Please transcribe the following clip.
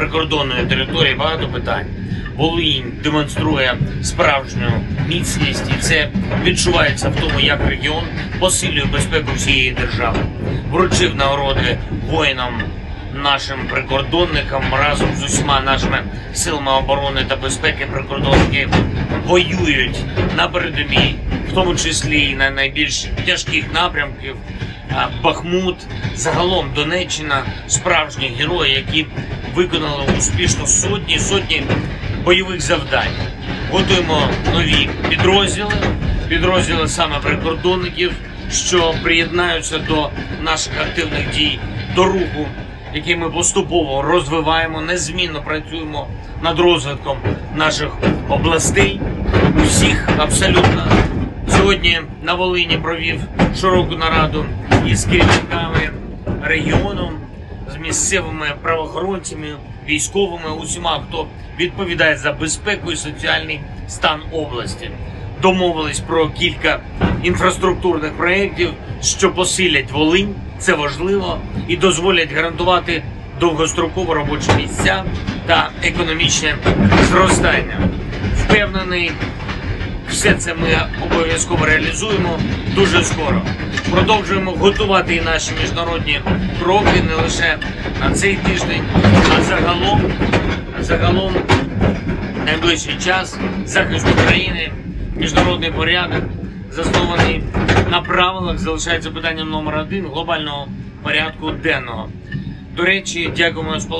прикордонної території багато питань. Волинь демонструє справжню міцність, і це відчувається в тому, як регіон посилює безпеку всієї держави. Вручив нагороди воїнам, нашим прикордонникам разом з усіма нашими силами оборони та безпеки прикордонники воюють на передовій, в тому числі і на найбільш тяжких напрямків. Бахмут, загалом Донеччина, справжні герої, які виконали успішно сотні і сотні бойових завдань. Готуємо нові підрозділи, підрозділи саме прикордонників, що приєднаються до наших активних дій, до руху, який ми поступово розвиваємо, незмінно працюємо над розвитком наших областей, усіх абсолютно. Сьогодні на Волині провів широку нараду із керівниками регіону, з місцевими правоохоронцями, військовими, усіма, хто відповідає за безпеку і соціальний стан області. Домовились про кілька інфраструктурних проєктів, що посилять Волинь. Це важливо і дозволять гарантувати довгострокові робочі місця та економічне зростання. Впевнений, все це ми обов'язково реалізуємо дуже скоро. Продовжуємо готувати і наші міжнародні кроки не лише на цей тиждень, а загалом, загалом найближчий час захист України, міжнародний порядок, заснований на правилах, залишається питанням номер один глобального порядку денного. До речі, дякуємо